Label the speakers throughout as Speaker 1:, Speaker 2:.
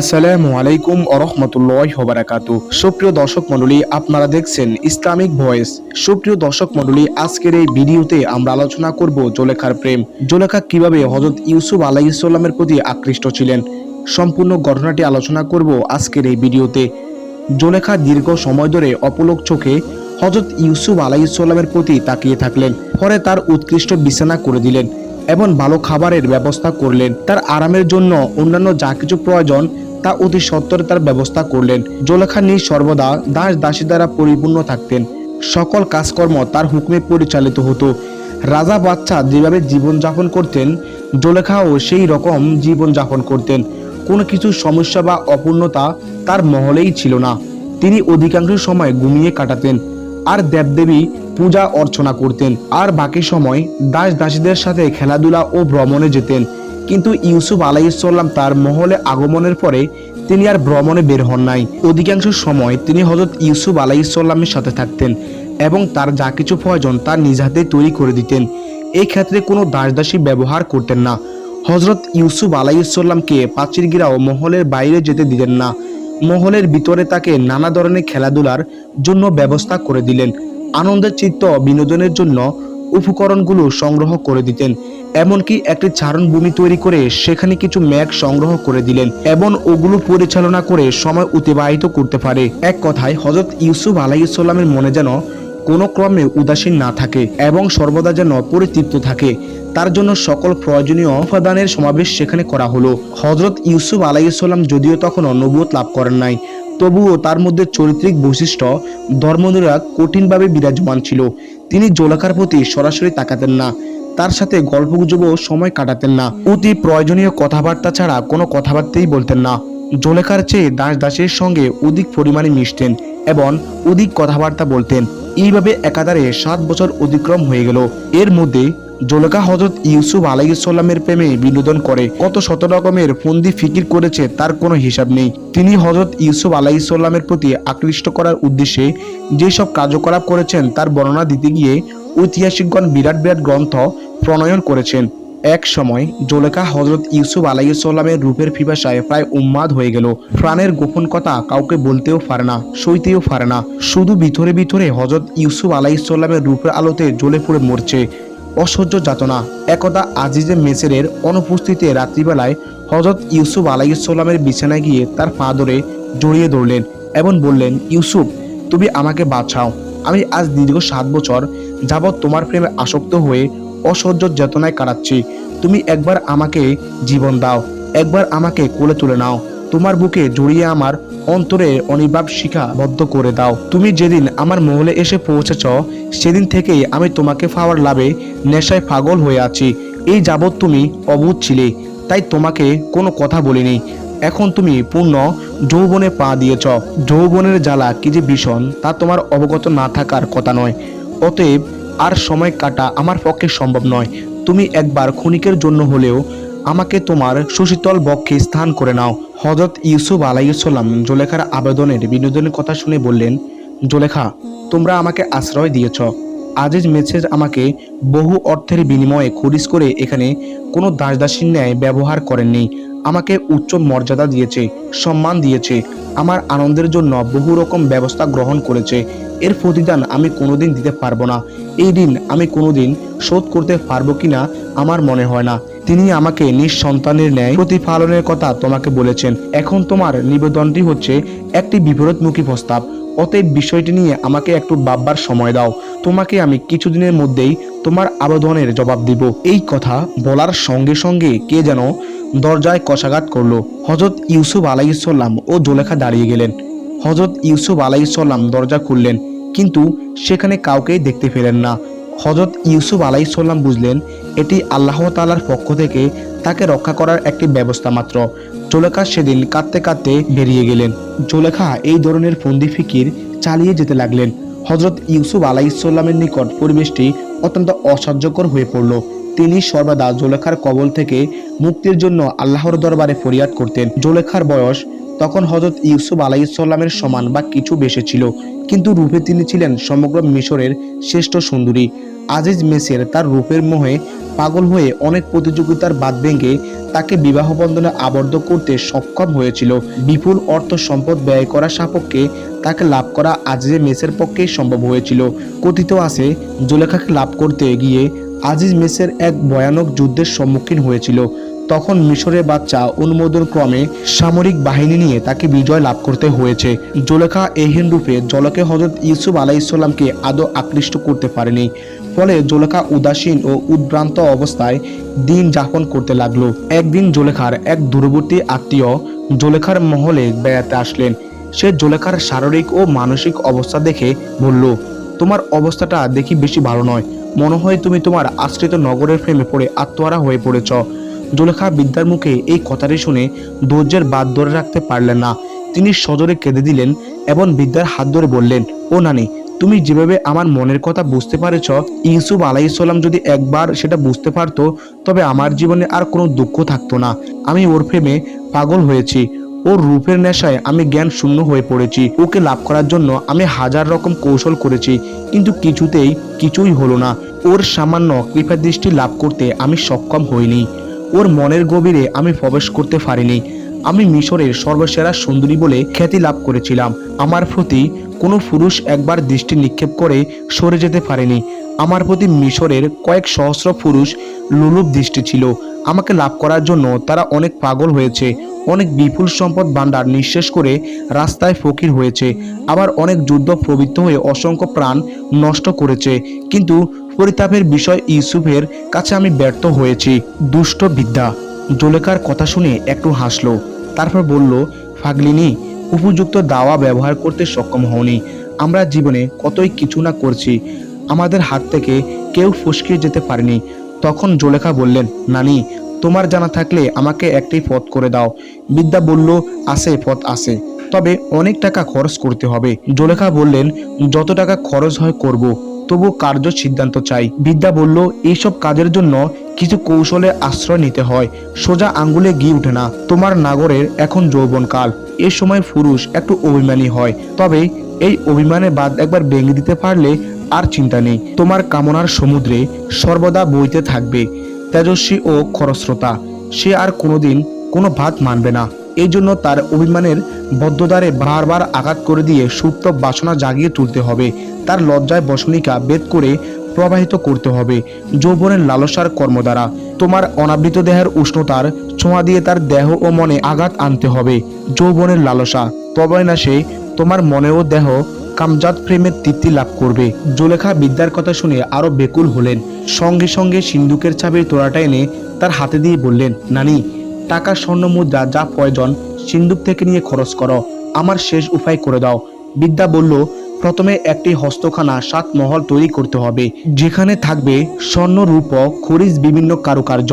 Speaker 1: আসসালামু আলাইকুম আরহামতুল্লাহ হবারাকাতু সুপ্রিয় দর্শক মণ্ডলী, আপনারা দেখছেন ইসলামিক ভয়েস। সুপ্রিয় দর্শক মণ্ডলী, আজকের এই ভিডিওতে আমরা আলোচনা করব জোলেখার প্রেম। জোলেখা কীভাবে হজরত ইউসুফ আলাইসাল্লামের প্রতি আকৃষ্ট ছিলেন? সম্পূর্ণ ঘটনাটি আলোচনা করব আজকের এই ভিডিওতে। জোলেখা দীর্ঘ সময় ধরে অপলক চোখে হজরত ইউসুফ আলাইসাল্লামের প্রতি তাকিয়ে থাকলেন। পরে তার উৎকৃষ্ট বিছানা করে দিলেন। এবং ভালো খাবারের ব্যবস্থা করলেন। তার আরামের জন্য অন্যান্য যা কিছু প্রয়োজন, তা অতি সত্বরে তার ব্যবস্থা করলেন। জোলেখা নিজ সর্বদা দাস দাসী দ্বারা পরিপূর্ণ থাকতেন। সকল কাজকর্ম তার হুকুমে পরিচালিত হতো। রাজা বাচ্চা যেভাবে জীবনযাপন করতেন, জোলেখাও সেই রকম জীবনযাপন করতেন। কোনো কিছু সমস্যা বা অপূর্ণতা তার মহলেই ছিল না। তিনি অধিকাংশ সময় ঘুমিয়ে কাটাতেন। আর দেবদেবী পূজা অর্চনা করতেন আর বাকি সময় দাস দাসীদের সাথে খেলাধুলা ও ভ্রমণে যেতেন। কিন্তু ইউসুফ আলাইসাল্লাম তার মহলে আগমনের পরে তিনি আর ভ্রমণে বের হন নাই। অধিকাংশ সময় তিনি হজরত ইউসুফ আলাইসাল্লামের সাথে থাকতেন এবং তার যা কিছু প্রয়োজন তার নিজ হাতে তৈরি করে দিতেন। এই ক্ষেত্রে কোনো দাস দাসী ব্যবহার করতেন না। হজরত ইউসুফ আলাইসাল্লামকে পাচির গিরাও মহলের বাইরে যেতে দিতেন না। মহলের ভিতরে তাকে নানা ধরনের খেলাধুলার জন্য ব্যবস্থা করে দিলেন। আনন্দের চিত্ত বিনোদনের জন্য উপকরণগুলো সংগ্রহ করে দিতেন। এমনকি একটি চারণভূমি তৈরি করে সেখানে কিছু ম্যাগ সংগ্রহ করে দিলেন এবং ওগুলো পরিচালনা করে সময় অতিবাহিত করতে পারে। এক কথায় হজরত ইউসুফ আলাইসাল্লামের মনে যেন কোনো ক্রমে উদাসীন না থাকে এবং সর্বদা যেন পরিতৃপ্ত থাকে। তার জন্য সকল প্রয়োজনীয় উপাদানের সমাবেশ সেখানে করা হলো। হজরত ইউসুফ আলাইসাল্লাম যদিও তখনও নবুয়ত লাভ করেন নাই, তবুও তার মধ্যে চরিত্রিক বৈশিষ্ট্য ধর্মনুরাগ কঠিনভাবে বিরাজমান ছিল। তিনি জোলাকার প্রতি সরাসরি তাকাতেন না, তার সাথে গল্পগুজবও সময় কাটাতেন না। অতি প্রয়োজনীয় কথাবার্তা ছাড়া কোনো কথাবার্তাই বলতেন না। জোলেখার চেয়ে দাস দাসের সঙ্গে অধিক পরিমাণে মিশতেন এবং অধিক কথাবার্তা বলতেন। এইভাবে একাধারে সাত বছর অতিক্রম হয়ে গেল। এর মধ্যে জোলেখা হজরত ইউসুফ আলাইসাল্লামের প্রেমে বিনোদন করে কত শত রকমের ফন্দি ফিকির করেছে তার কোনো হিসাব নেই। তিনি হজরত ইউসুফ আলাইসাল্লামের প্রতি আকৃষ্ট করার উদ্দেশ্যে যেসব কার্যকলাপ করেছেন তার বর্ণনা দিতে গিয়ে ঐতিহাসিকগণ বিরাট বিরাট গ্রন্থ প্রণয়ন করেছেন। এক সময় জোলেখা হজরত ইউসুফ আলাইসাল্লামের রূপের পিপাসায় প্রায় উন্মাদ হয়ে গেল। প্রাণের গোপন কথা কাউকে বলতেও পারে না, সইতেও পারে না। শুধু ভিতরে ভিতরে হজরত ইউসুফ আলাইসাল্লামের রূপের আলোতে জ্বলে পড়ে মরছে। অসহ্য যাতনা। একদা আজিজে মেসেরের অনুপস্থিতিতে রাত্রিবেলায় হজরত ইউসুফ আলাইসাল্লামের বিছানায় গিয়ে তার পা ধরে জড়িয়ে ধরলেন এবং বললেন, ইউসুফ, তুমি আমাকে বাঁচাও। আমি আজ দীর্ঘ সাত বছর যাবৎ তোমার প্রেমে আসক্ত হয়ে অসহ্য যাতনায় কাটাচ্ছি। তুমি একবার আমাকে জীবন দাও, একবার আমাকে কোলে তুলে নাও। তোমার বুকে জড়িয়ে আমার অন্তরে অনির্বাপ শিখা বদ্ধ করে দাও। তুমি যেদিন আমার মহলে এসে পৌঁছেছ, সেদিন থেকেই আমি তোমাকে পাওয়ার লাভে নেশায় পাগল হয়ে আছি। এই যাবৎ তুমি অবুধ ছিলে, তাই তোমাকে কোনো কথা বলিনি। এখন তুমি পূর্ণ যৌবনে পা দিয়েছ। যৌবনের জ্বালা কি যে ভীষণ, তা তোমার অবগত না থাকার কথা নয়। অতএব আর সময় কাটা আমার পক্ষে সম্ভব নয়। তুমি একবার ক্ষণিকের জন্য হলেও আমাকে তোমার সুশীতল বক্ষে স্থান করে নাও। হজরত ইউসুফ আলাইসাল্লাম জোলেখার আবেদনের বিনোদনের কথা শুনে বললেন, জোলেখা, তোমরা আমাকে আশ্রয় দিয়েছ। আজিজ মেসেজ আমাকে বহু অর্থের বিনিময়ে খরিজ করে এখানে কোনো দাসদাসীর ন্যায় ব্যবহার করেননি। আমাকে উচ্চ মর্যাদা দিয়েছে, সম্মান দিয়েছে। আমার আনন্দের জন্য বহু রকম ব্যবস্থা গ্রহণ করেছে। এর প্রতিদান আমি কোনোদিন দিতে পারব না। এই দিন আমি কোনোদিন শোধ করতে পারব কিনা আমার মনে হয় না। তিনি আমাকে নিজ সন্তানের ন্যায় প্রতিপালনের কথা তোমাকে বলেছেন। এখন তোমার নিবেদনটি হচ্ছে একটি বিপরীতমুখী প্রস্তাব। অতএব বিষয়টি নিয়ে আমাকে একটু ভাববার সময় দাও। তোমাকে আমি কিছুদিনের মধ্যেই তোমার আবেদনের জবাব দিব। এই কথা বলার সঙ্গে সঙ্গে কে যেন দরজায় কষাঘাত করল। হজরত ইউসুফ আলাইসাল্লাম ও জোলেখা দাঁড়িয়ে গেলেন। হজরত ইউসুফ আলাইসাল্লাম দরজা খুললেন, কিন্তু সেখানে কাউকেই দেখতে পেলেন না। হজরত ইউসুফ আলাইসাল্লাম বুঝলেন, এটি আল্লাহ তালার পক্ষ থেকে তাকে রক্ষা করার একটি ব্যবস্থা মাত্র। জোলেখা সেদিন কাঁদতে কাঁদতে বেরিয়ে গেলেন। জোলেখা এই ধরনের ফন্দি ফিকির চালিয়ে যেতে লাগলেন। হজরত ইউসুফ আলাইসাল্লামের নিকট পরিবেশটি অত্যন্ত অসহ্যকর হয়ে পড়ল। তিনি সর্বদা জোলেখার কবল থেকে মুক্তির জন্য আল্লাহর দরবারে ফরিয়াদ করতেন। জোলেখার বয়স তখন হজরত ইউসুফ আলাইসাল্লামের সমান বা কিছু বেশি ছিল। কিন্তু রূপে তিনি ছিলেন সমগ্র মিশরের শ্রেষ্ঠ সুন্দরী। আজিজ মেসের তার রূপের মোহে পাগল হয়ে অনেক প্রতিযোগিতার বাদ ভেঙে তাকে বিবাহ বন্ধনে আবদ্ধ করতে সক্ষম হয়েছিল। বিপুল অর্থ সম্পদ ব্যয় করা সাপক্ষে তাকে লাভ করা আজিজ মেসের পক্ষেই সম্ভব হয়েছিল। কথিত আছে, জোলেখাকে লাভ করতে গিয়ে আজিজ মেসের এক ভয়ানক যুদ্ধের সম্মুখীন হয়েছিল। তখন মিশরের বাচ্চা অনুমোদন ক্রমে সামরিক বাহিনী নিয়ে তাকে বিজয় লাভ করতে হয়েছে। জোলেখা এহেন রূপে জলকে হজরত ইউসুফ আলাইসাল্লামকে আদৌ আকৃষ্ট করতে পারেনি। ফলে জোলেখা উদাসীন ও উদ্ভ্রান্ত অবস্থায় দিন যাপন করতে লাগল। একদিন জোলেখার এক দূরবর্তী আত্মীয় জোলেখার মহলে বেড়াতে আসলেন। সে জোলেখার শারীরিক ও মানসিক অবস্থা দেখে বলল, তোমার অবস্থাটা দেখি বেশি ভালো নয়। মনে হয় তুমি তোমার আশ্রিত নগরের প্রেমে পড়ে আত্মহারা হয়ে পড়েছ। জোলেখা বিদ্যার মুখে এই কথাটি শুনে ধৈর্যের বাদ ধরে রাখতে পারলেন না। তিনি সজোরে কেঁদে দিলেন এবং বিদ্যার হাত ধরে বললেন, ও নানি, তুমি যেভাবে আমার মনের কথা বুঝতে পারেছ, ইউসুফ আলাইসাল্লাম যদি একবার সেটা বুঝতে পারতো, তবে আমার জীবনে আর কোনো দুঃখ থাকতো না। আমি ওর প্রেমে পাগল হয়েছি। ওর রূপের নেশায় আমি জ্ঞান শূন্য হয়ে পড়েছি। ওকে লাভ করার জন্য আমি হাজার রকম কৌশল করেছি, কিন্তু কিছুতেই কিছুই হলো না। ওর সামান্য কৃপা দৃষ্টি লাভ করতে আমি সক্ষম হইনি। ওর মনের গভীরে আমি প্রবেশ করতে পারিনি। আমি মিশরের সর্বসেরা সুন্দরী বলে খ্যাতি লাভ করেছিলাম। আমার প্রতি কোনো পুরুষ একবার দৃষ্টি নিক্ষেপ করে সরে যেতে পারেনি। আমার প্রতি মিশরের কয়েক সহস্র পুরুষ লোলুপ দৃষ্টি ছিল। আমাকে লাভ করার জন্য তারা অনেক পাগল হয়েছে। অনেক বিপুল সম্পদ ভাণ্ডার নিঃশেষ করে রাস্তায় ফকির হয়েছে। আবার অনেক যুদ্ধ প্রবৃত্ত হয়ে অসংখ্য প্রাণ নষ্ট করেছে। কিন্তু পরিতাপের বিষয় ইউসুফের কাছে আমি ব্যর্থ হয়েছি। দুষ্ট বিদ্যা, জোলেকার কথা শুনে একটু হাসলো। তারপর বলল, ফাগলিনী, উপযুক্ত দাওয়া ব্যবহার করতে সক্ষম হওনি। আমরা জীবনে কতই কিছু না করছি। আমাদের হাত থেকে কেউ ফসকে যেতে পারেনি। তখন জোলেখা বললেন, নানি তোমার জানা থাকলে আমাকে একটি পথ করে দাও। বিদ্যা বলল, আছে, পথ আছে। তবে অনেক টাকা খরচ করতে হবে। জোলেখা বললেন, যত টাকা খরচ হয় করব তবু কার্য সিদ্ধান্ত চাই। বিদ্যা বলল, এইসব কাজের জন্য কিছু কৌশলে আশ্রয় নিতে হয়, সোজা আঙ্গুলে গিয়ে উঠে না। তোমার নাগরের এখন যৌবনকাল, এ সময় পুরুষ একটু অভিমানী হয়, তবে এই অভিমানে বাদ একবার ভেঙে দিতে পারলে আর চিন্তা নেই। তোমার কামনার সমুদ্রে সর্বদা বইতে থাকবে। তেজস্বী ও খরস্রোতা। সে আর কোনোদিন কোনো ভাত মানবে না। এই জন্য তার অভিমানের বদ্ধদ্বারে বারবার আঘাত করে দিয়ে সুপ্ত বাসনা জাগিয়ে তুলতে হবে। তার লজ্জায় বসনিকা বেদ করে প্রবাহিত করতে হবে, যৌবনের লালসার কর্ম দ্বারা তোমার অনাবৃত দেহের উষ্ণতার ছোঁয়া দিয়ে তার দেহ ও মনে আঘাত আনতে হবে, যৌবনের লালসা। তবে না সে তোমার মনে ও দেহ কামজাত প্রেমের তৃপ্তি লাভ করবে। জোলেখা বিদ্যার কথা শুনে আরও বেকুল হলেন। সঙ্গে সঙ্গে সিন্ধুকের চাবির তোড়াটা এনে তার হাতে দিয়ে বললেন, নানি, টাকা, স্বর্ণ, মুদ্রা, যা প্রয়োজন, সিন্ধুক থেকে নিয়ে খরচ করো। আমার শেষ উপায় করে দাও। বিদ্যা বলল প্রথমে একটি হস্তখানা, সাত মহল তৈরি করতে হবে, যেখানে থাকবে স্বর্ণ, রূপ, খরিজ, বিভিন্ন কারুকার্য।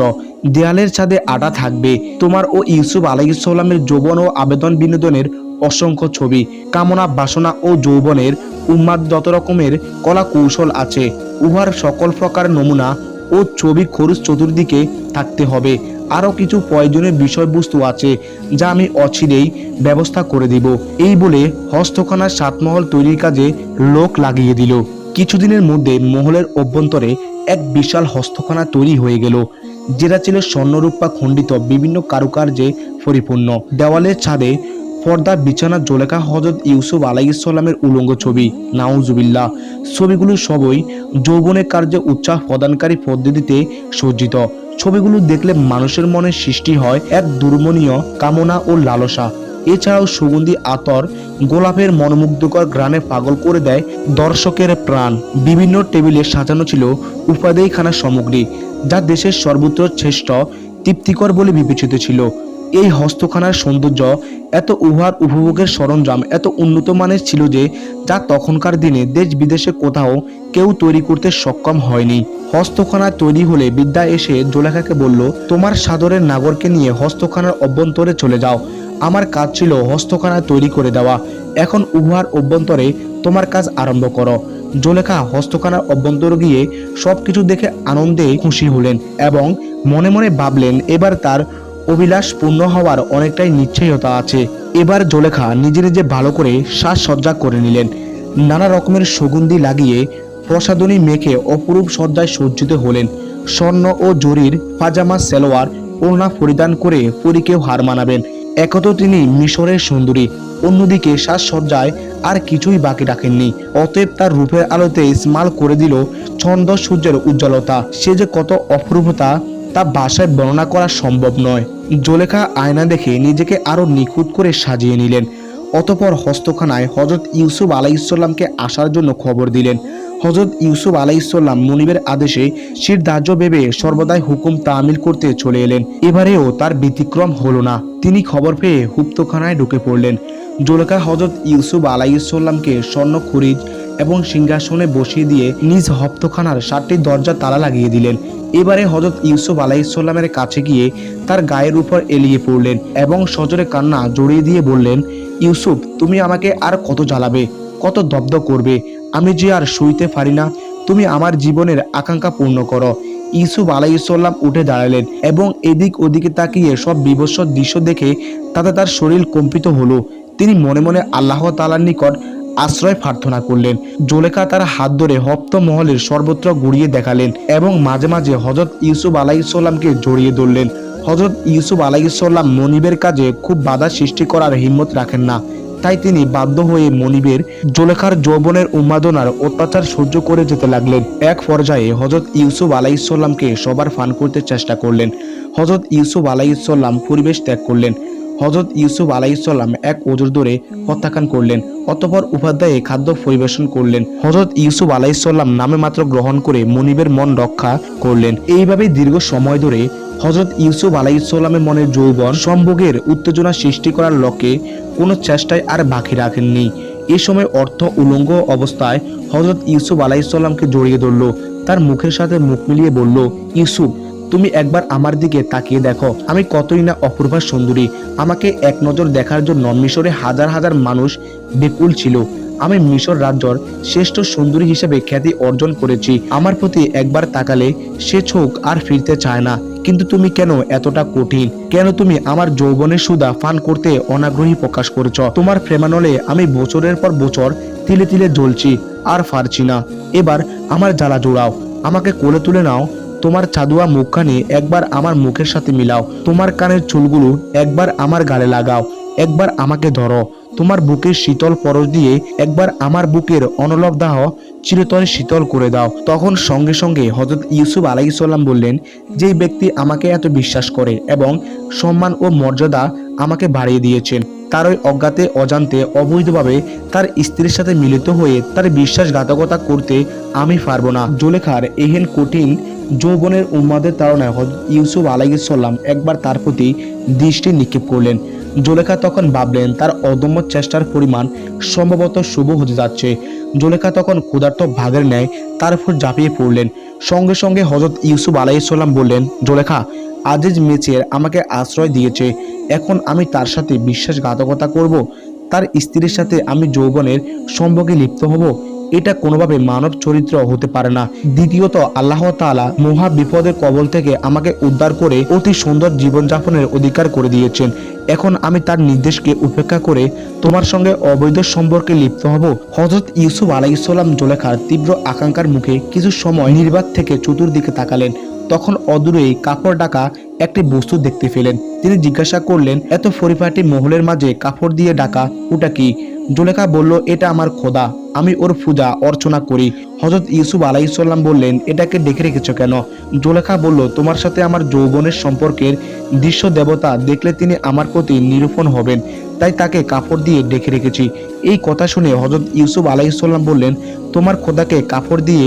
Speaker 1: দেয়ালের ছাদে আটা থাকবে। তোমার ও ইউসুফ আলাইসাল্লামের যৌবন ও আবেদন বিনোদনের অসংখ্য ছবি, কামনা, বাসনা ও যৌবনের উন্মাদ যত রকমের কলা কৌশল আছে, উহার সকল প্রকার নমুনা ও ছবি খরচ চতুর্দিকে থাকতে হবে। আরও কিছু প্রয়োজনীয় বিষয়বস্তু আছে যা আমি অচিরেই ব্যবস্থা করে দিব। এই বলে হস্তখানার সাতমহল তৈরির কাজে লোক লাগিয়ে দিল। কিছুদিনের মধ্যে মহলের অভ্যন্তরে এক বিশাল হস্তখানা তৈরি হয়ে গেল। যেটা ছিল স্বর্ণরূপা খণ্ডিত বিভিন্ন কারুকার্যে পরিপূর্ণ। দেওয়ালের ছাদে পর্দা, বিছানা, জোলেখা, হজরত ইউসুফ আলাইসাল্লামের উলঙ্গ ছবি, নাউজুবিল্লাহ। ছবিগুলো সবই যৌবনের কার্যে উৎসাহ প্রদানকারী পদ্ধতিতে সজ্জিত। ছবিগুলো দেখলে মানুষের মনে সৃষ্টি হয় এক দুর্মনীয় কামনা ও লালসা। এছাড়াও সুগন্ধি আতর গোলাপের মনোমুগ্ধকর গ্রানে পাগল করে দেয় দর্শকের প্রাণ। বিভিন্ন টেবিলে সাজানো ছিল উপাদেয়খানা সামগ্রী, যা দেশের সর্বত্র শ্রেষ্ঠ, তৃপ্তিকর বলে বিবেচিত ছিল। এই হস্তখানার সৌন্দর্য এত উহার উপভোগের সরঞ্জাম এত উন্নত মানের ছিল যে, যা তখনকার দিনে দেশ বিদেশে কোথাও কেউ তৈরি করতে সক্ষম হয়নি। হস্তখানা তৈরি হলে বিদ্যা এসে জোলেখাকে বলল, তোমার সাদরের নাগরকে নিয়ে হস্তখানার অভ্যন্তরে চলে যাও। আমার কাজ ছিল হস্তখানা তৈরি করে দেওয়া। এখন উহার অভ্যন্তরে তোমার কাজ আরম্ভ করো। জোলেখা হস্তখানার অভ্যন্তর গিয়ে সবকিছু দেখে আনন্দে খুশি হলেন এবং মনে মনে ভাবলেন, এবার তার অভিলাষ পূর্ণ হওয়ার অনেকটাই নিশ্চয়তা আছে। এবার জোলেখা নিজে নিজে ভালো করে সাজসজ্জা করে নিলেন। নানা রকমের সুগন্ধি লাগিয়ে প্রসাদনী মেখে অপরূপ সজ্জায় সজ্জিত হলেন। স্বর্ণ ও জরির, পাজামা, সেলোয়ার, ওড়না পরিধান করে পরীকেও হার মানাবেন। একত তিনি মিশরের সুন্দরী, অন্যদিকে সাজসজ্জায় আর কিছুই বাকি রাখেননি। অতএব তার রূপের আলোতে স্মাল করে দিল ছন্দ সূর্যের উজ্জ্বলতা। সে যে কত অপূর্বতা তা ভাষায় বর্ণনা করা সম্ভব নয়। জোলেখা আয়না দেখে নিজেকে আরও নিখুঁত করে সাজিয়ে নিলেন। অতপর হস্তখানায় হজরত ইউসুফ আলাইসাল্লামকে আসার জন্য খবর দিলেন। হজরত ইউসুফ আলাইসাল্লাম মনিবের আদেশে শির ধার্য ভেবে সর্বদাই হুকুম তামিল করতে চলে এলেন। এবারেও তার ব্যতিক্রম হলো না। তিনি খবর পেয়ে হুপ্তখানায় ঢুকে পড়লেন। জোলেখা হজরত ইউসুফ আলাইসাল্লামকে স্বর্ণ খরিজ এবং সিংহাসনে বসিয়ে দিয়ে নিজ হপ্তখানার সাতটি দরজা তালা লাগিয়ে দিলেন। এবারে হজরত ইউসুফ আলাইসাল্লামের কাছে গিয়ে তার গায়ের উপর এলিয়ে পড়লেন এবং সজরে কান্না জড়িয়ে দিয়ে বললেন, ইউসুফ, তুমি আমাকে আর কত জ্বালাবে, কত দগ্ধ করবে, আমি যে আর শুইতে পারি না, তুমি আমার জীবনের আকাঙ্ক্ষা পূর্ণ করো। ইউসুফ আলাইসাল্লাম উঠে দাঁড়ালেন এবং এদিক ওদিকে তাকিয়ে সব বিভৎস দৃশ্য দেখে তাতে তার শরীর কম্পিত হলো। তিনি মনে মনে আল্লাহ তালার নিকট আশ্রয় প্রার্থনা করলেন। জোলেখা তার হাত ধরে হপ্ত মহলের সর্বত্র ঘুরিয়ে দেখালেন এবং মাঝে মাঝে হজরত ইউসুফ আলাইসাল্লামকে জড়িয়ে ধরলেন। হজরত ইউসুফ আলাইসাল্লাম মনিবের কাজে খুব বাধা সৃষ্টি করার হিম্মত রাখেন না। তাই তিনি বাধ্য হয়ে মনিবের জোলেখার যৌবনের উন্মাদনার অত্যাচার সহ্য করে যেতে লাগলেন। এক পর্যায়ে হজরত ইউসুফ আলাইসাল্লামকে সবার ফান করতে চেষ্টা করলেন। হজরত ইউসুফ আলাইসাল্লাম পরিবেশ ত্যাগ করলেন। হজরত ইউসুফ আলাইসাল্লাম এক ওজোর ধরে হত্যাকাণ্ড করলেন, অতপর উপাধ্যায়ে খাদ্য পরিবেশন করলেন। হজরত ইউসুফ আলাইসাল্লাম নামে মাত্র গ্রহণ করে মনিবের মন রক্ষা করলেন। এইভাবে দীর্ঘ সময় ধরে হজরত ইউসুফ আলাইসাল্লামের মনের যৌবন সম্ভোগের উত্তেজনা সৃষ্টি করার লক্ষ্যে কোনো চেষ্টায় আর বাকি রাখেননি। এ সময় অর্থ উলঙ্গ অবস্থায় হজরত ইউসুফ আলাইসাল্লামকে জড়িয়ে ধরল। তার মুখের সাথে মুখ মিলিয়ে বলল, ইউসুফ তুমি একবার আমার দিকে তাকিয়ে দেখো। আমি কতই না অপূর্বা সুন্দরী। আমাকে এক নজর দেখার জন্য মিশরে হাজার হাজার মানুষ বিপুল ছিল। আমি মিশর রাজ্যর শ্রেষ্ঠ সুন্দরী হিসেবে খ্যাতি অর্জন করেছি। আমার প্রতি একবার তাকালে সে চোখ আর ফিরতে চায় না। কিন্তু তুমি কেন এতটা কঠিন? কেন তুমি আমার যৌবনের সুদা ফান করতে অনাগ্রহী প্রকাশ করেছ? তোমার প্রেমানলে আমি বছরের পর বছর তিলে তিলে জ্বলছি আর ফারছি না। এবার আমার জ্বালা জোড়াও। আমাকে কোলে তুলে নাও তোমার চাদুয়া মুখখানি একবার আমার মুখের সাথে মিলাও। তোমার কানের চুলগুলো একবার আমার গালে লাগাও। একবার আমাকে ধরো। তোমার বুকের শীতল পরশ দিয়ে একবার আমার বুকের অনলভ দাহ, চিরতরে শীতল করে দাও। তখন সঙ্গে সঙ্গে হজরত ইউসুফ আলাইসাল্লাম বললেন, যেই ব্যক্তি আমাকে এত বিশ্বাস করে এবং সম্মান ও মর্যাদা আমাকে বাড়িয়ে দিয়েছেন, তার ওই অজ্ঞাতে, অজান্তে, অবৈধভাবে তার স্ত্রীর সাথে মিলিত হয়ে তার বিশ্বাসঘাতকতা করতে আমি পারব না। জোলেখার এহেন কঠিন যৌবনের উন্মাদের তাড়নায় হজরত ইউসুফ আলাইসাল্লাম একবার তার প্রতি দৃষ্টি নিক্ষেপ করলেন। জোলেখা তখন ভাবলেন তার অদম্য চেষ্টার পরিমাণ সম্ভবত শুভ হতে যাচ্ছে। জোলেখা তখন ক্ষুধার্ত ভাগের ন্যায় তার উপর ঝাঁপিয়ে পড়লেন। সঙ্গে সঙ্গে হজরত ইউসুফ আলাইসাল্লাম বললেন, জোলেখা, আজিজ মেচের আমাকে আশ্রয় দিয়েছে। এখন আমি তার সাথে বিশ্বাসঘাতকতা করব। তার স্ত্রীর সাথে আমি যৌবনের সম্পর্কে লিপ্ত হব। এটা কোনোভাবে মানব চরিত্র হতে পারে না। দ্বিতীয়ত, আল্লাহ তাআলা মহা বিপদের কবল থেকে আমাকে উদ্ধার করে অতি সুন্দর জীবনযাপনের অধিকার করে দিয়েছেন। এখন আমি তার নির্দেশকে উপেক্ষা করে তোমার সঙ্গে অবৈধ সম্পর্কে লিপ্ত হব। হজরত ইউসুফ আলাইসাল্লাম জোলেখার তীব্র আকাঙ্ক্ষার মুখে কিছু সময় নির্বাক থেকে চতুর্দিকে তাকালেন। তখন অদূরেই কাপড় ডাকা একটি বস্তু দেখতে পেলেন। তিনি জিজ্ঞাসা করলেন, এত পরিপাটি মহলের মাঝে কাপড় দিয়ে ডাকা ওটা কি? জোলেখা বলল, এটা আমার খোদা, আমি ওর পূজা অর্চনা করি। হজরত ইউসুফ আলাইসাল্লাম বললেন, এটাকে ডেকে রেখেছো কেন? জোলেখা বলল, তোমার সাথে আমার যৌবনের সম্পর্কের দৃশ্য দেবতা দেখলে তিনি আমার প্রতি নিরূপণ হবেন, তাই তাকে কাপড় দিয়ে ডেকে রেখেছি। এই কথা শুনে হজরত ইউসুফ আলাইসাল্লাম বললেন, তোমার খোদাকে কাপড় দিয়ে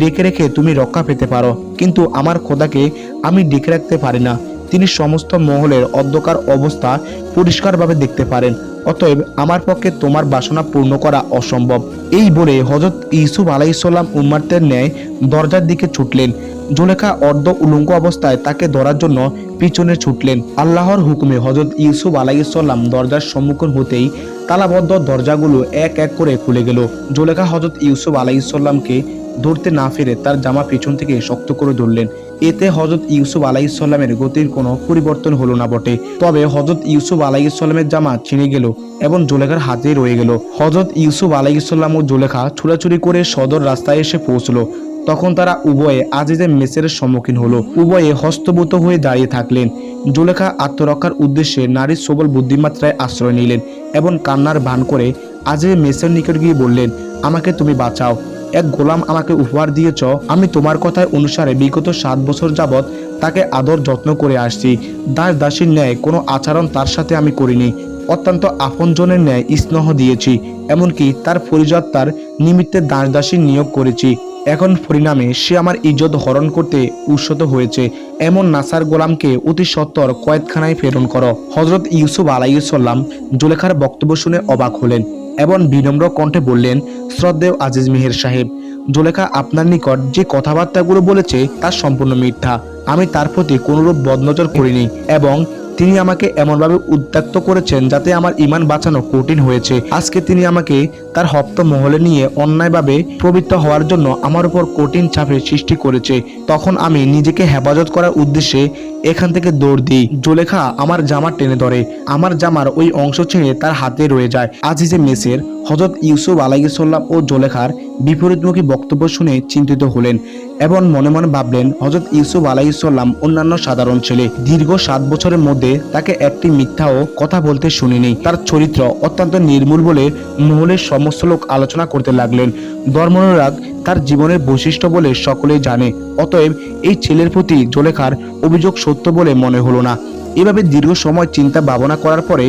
Speaker 1: ডেকে রেখে তুমি রক্ষা পেতে পারো, কিন্তু আমার খোদাকে আমি ডেকে রাখতে পারি না। তিনি সমস্ত মহলের অন্ধকার অবস্থা পরিষ্কারভাবে দেখতে পারেন। অতএব আমার পক্ষে তোমার বাসনা পূর্ণ করা অসম্ভব। এই বলে হজরত ইউসুফ আলাইসাল্লাম উম্মার্তের ন্যায় দরজার দিকে ছুটলেন। জোলেখা অর্ধ উলঙ্গ অবস্থায় তাকে ধরার জন্য পিছনে ছুটলেন। আল্লাহর হুকুমে হজরত ইউসুফ আলাইসাল্লাম দরজার সম্মুখীন হতেই তালাবদ্ধ দরজাগুলো এক এক করে খুলে গেল। জোলেখা হজরত ইউসুফ আলাইসাল্লামকে ধরতে না ফিরে তার জামা পিছন থেকে শক্ত করে ধরলেন। এতে হজরত ইউসুফ আলাইসাল্লামের গতির কোনো পরিবর্তন হলো না বটে। তবে হজরত ইউসুফ আলাইসাল্লামের জামা ছিঁড়ে গেল এবং জোলেখার হাতে রয়ে গেল। হজরত ইউসুফ আলাইসাল্লাম ও জোলেখা ছুটাছুরি করে সদর রাস্তায় এসে পৌঁছলো। তখন তারা উভয়ে আজিজের মেসের সম্মুখীন হলো। উভয়ে হস্তভূত হয়ে দাঁড়িয়ে থাকলেন। জোলেখা আত্মরক্ষার উদ্দেশ্যে নারীর সবল বুদ্ধিমাত্রায় আশ্রয় নিলেন এবং কান্নার ভান করে আজিজের মেসের নিকট গিয়ে বললেন, আমাকে তুমি বাঁচাও। এক গোলাম আমাকে উপহার দিয়েছ, আমি তোমার কথায় অনুসারে বিগত সাত বছর যাবৎ তাকে আদর যত্ন করে আসছি। দাস দাসীর ন্যায় কোনো আচরণ তার সাথে আমি করিনি। অত্যন্ত আপনজনের ন্যায় স্নেহ দিয়েছি, এমনকি তার পরিচর্যার নিমিত্তে দাস দাসী নিয়োগ করেছি। এখন পরিণামে সে আমার ইজ্জত হরণ করতে উৎসত হয়েছে। এমন নাসার গোলামকে অতি সত্বর কয়েদখানায় প্রেরণ করো। হজরত ইউসুফ আলাইসাল্লাম জুলেখার বক্তব্য শুনে অবাক হলেন। এবং বিনম্র কণ্ঠে বললেন, শ্রদ্ধেয় আজিজ মেহের সাহেব, জোলেখা আপনার নিকট যে কথাবার্তাগুলো বলেছে তা সম্পূর্ণ মিথ্যা। আমি তার প্রতি কোনোরূপ বদনজর করিনি এবং তিনি আমাকে এমনভাবে উদ্যক্ত করেছেন যাতে আমার ইমান বাঁচানো কঠিন হয়েছে। আজকে তিনি আমাকে তার হপ্ত মহলে নিয়ে অন্যায়ভাবে প্রবৃত্ত হওয়ার জন্য আমার উপর কঠিন চাপের সৃষ্টি করেছে। তখন আমি নিজেকে হেফাজত করার উদ্দেশ্যে এখান থেকে দৌড় দিই। জোলেখা আমার জামা টেনে ধরে। আমার জামার ওই অংশ ছিঁড়ে তার হাতে রয়ে যায়। আজিজে মেসের হজরত ইউসুফ আলাইসাল্লাম ও জোলেখার বিপরীতমুখী বক্তব্য শুনে চিন্তিত হলেন এবং মনে মনে ভাবলেন হজরত ইউসুফ আলাইসাল্লাম অন্যান্য সাধারণ ছেলে। দীর্ঘ সাত বছরের মধ্যে তাকে একটি মিথ্যাও কথা বলতে শুনিনি। তার চরিত্র অত্যন্ত নির্মূল বলে মহলের সমস্ত লোক আলোচনা করতে লাগলেন। ধর্মনুরাগ তার জীবনের বৈশিষ্ট্য বলে সকলেই জানে, অতএব এই ছেলের প্রতি জোলেখার অভিযোগ সত্য বলে মনে হলো না। এভাবে দীর্ঘ সময় চিন্তা ভাবনা করার পরে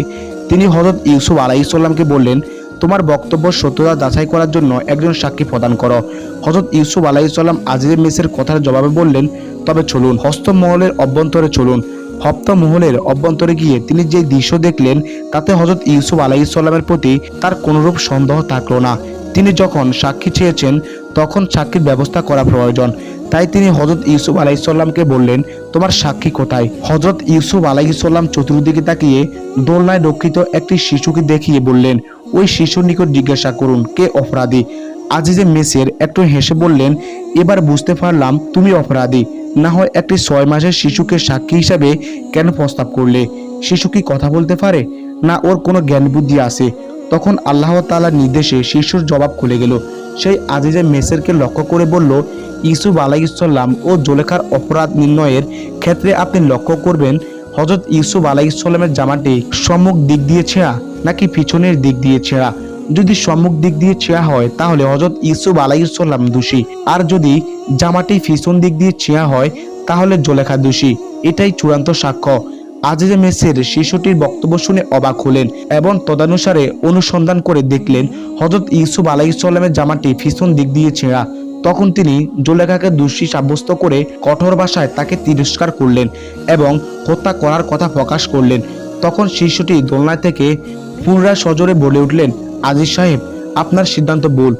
Speaker 1: তিনি হজরত ইউসুফ আলাইসাল্লামকে বললেন, তোমার বক্তব্য সত্যতা যাচাই করার জন্য একজন সাক্ষী প্রদান করো। হজরত ইউসুফ আলাইসাল্লাম আজিজের মেসের কথার জবাবে বললেন, তবে চলুন, হস্তমহলের অভ্যন্তরে চলুন। হপ্তমহলের অভ্যন্তরে গিয়ে তিনি যে দৃশ্য দেখলেন, তাতে হজরত ইউসুফ আলাইসাল্লামের প্রতি তার কোনোরূপ সন্দেহ থাকল না। তিনি যখন সাক্ষী চেয়েছেন, তখন সাক্ষীর ব্যবস্থা করা প্রয়োজন। তাই তিনি হজরত ইউসুফ আলাইসাল্লামকে বললেন, তোমার সাক্ষী কোথায়? হজরত ইউসুফ আলাইসাল্লাম চতুর্দিকে তাকিয়ে দোলনায় রক্ষিত একটি শিশুকে দেখিয়ে বললেন, ওই শিশুর নিকট জিজ্ঞাসা করুন, কে অপরাধী? আজিজে মেসের একটু হেসে বললেন, এবার বুঝতে পারলাম তুমি অপরাধী। না হয় একটি ছয় মাসের শিশুকে সাক্ষী হিসাবে কেন প্রস্তাব করলে? শিশু কি কথা বলতে পারে? না ওর কোনো জ্ঞান বুদ্ধি আছে? তখন আল্লাহ তাআলার নির্দেশে শিশুর জবাব খুলে গেল। সেই আজিজে মেসেরকে লক্ষ্য করে বলল ইসুফ আলাইসাল্লাম ও জোলেখার অপরাধ নির্ণয়ের ক্ষেত্রে আপনি লক্ষ্য করবেন হজরত ইউসুফ আলাইসাল্লামের জামাটি সম্মুখ দিক দিয়ে ছেঁড়া নাকি পিছনের দিক দিয়ে ছেঁড়া? যদি সম্মুখ দিক দিয়ে ছেঁড়া হয়, তাহলে হজরত ইউসুফ আলাইসাল্লাম দোষী। আর যদি জামাটি ফিসন দিক দিয়ে ছেঁড়া হয়, তাহলে জোলেখা দোষী। এটাই চূড়ান্ত সাক্ষ্য। আজিজে মেসের শিশুটির বক্তব্য শুনে অবাক হলেন এবং তদানুসারে অনুসন্ধান করে দেখলেন হজরত ইউসুফ আলাইসাল্লামের জামাটি পিছন দিক দিয়ে ছেঁড়া তখন তিনি জোলেখাকে দোষী সাব্যস্ত করে কঠোর ভাষায় তাকে তিরস্কার করলেন এবং হত্যা করার কথা প্রকাশ করলেন। তখন শিশুটি দোলনায় থেকে পুনরায় সজোরে বলে উঠলেন আজিজ সাহেব, আপনার সিদ্ধান্ত ভুল।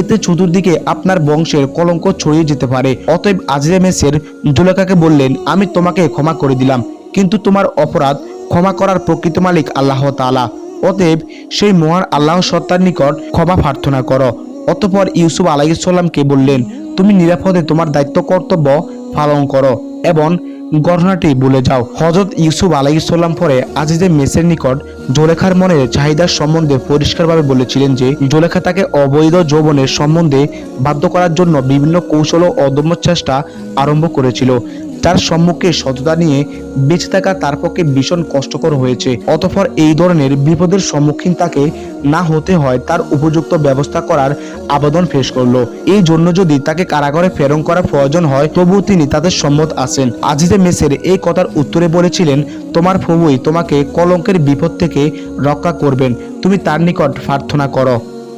Speaker 1: এতে চতুর্দিকে আপনার বংশের কলঙ্ক ছড়িয়ে যেতে পারে। অতএব আজিজে মেসের জুলেখাকে বললেন, আমি তোমাকে ক্ষমা করে দিলাম, কিন্তু তোমার অপরাধ ক্ষমা করার প্রকৃত মালিক আল্লাহ তাআলা। অতএব সেই মহান আল্লাহ সত্তার নিকট ক্ষমা প্রার্থনা করো। অতঃপর ইউসুফ আলাইসাল্লামকে বললেন, তুমি নিরাপদে তোমার দায়িত্ব কর্তব্য পালন করো এবং ঘটনাটি বলে যাও। হজরত ইউসুফ আলাইসাল্লাম পরে আজিজের মেসের নিকট জোলেখার মনের চাহিদার সম্বন্ধে পরিষ্কারভাবে বলেছিলেন যে, জোলেখা তাকে অবৈধ যৌবনের সম্বন্ধে বাধ্য করার জন্য বিভিন্ন কৌশল ও অদম্য চেষ্টা আরম্ভ করেছিল। যার সম্মুখে সততা নিয়ে বেঁচে থাকা তার পক্ষে ভীষণ কষ্টকর হয়েছে। অতঃপর এই ধরনের বিপদের সম্মুখীন তাকে না হতে হয়, তার উপযুক্ত ব্যবস্থা করার আবেদন পেশ করল। এই জন্য যদি তাকে কারাগারে প্রেরণ করার প্রয়োজন হয়, তবুও তিনি তাদের সম্মত আছেন। আজিজে মেসের এই কথার উত্তরে বলেছিলেন, তোমার প্রভুই তোমাকে কলঙ্কের বিপদ থেকে রক্ষা করবেন। তুমি তার নিকট প্রার্থনা করো।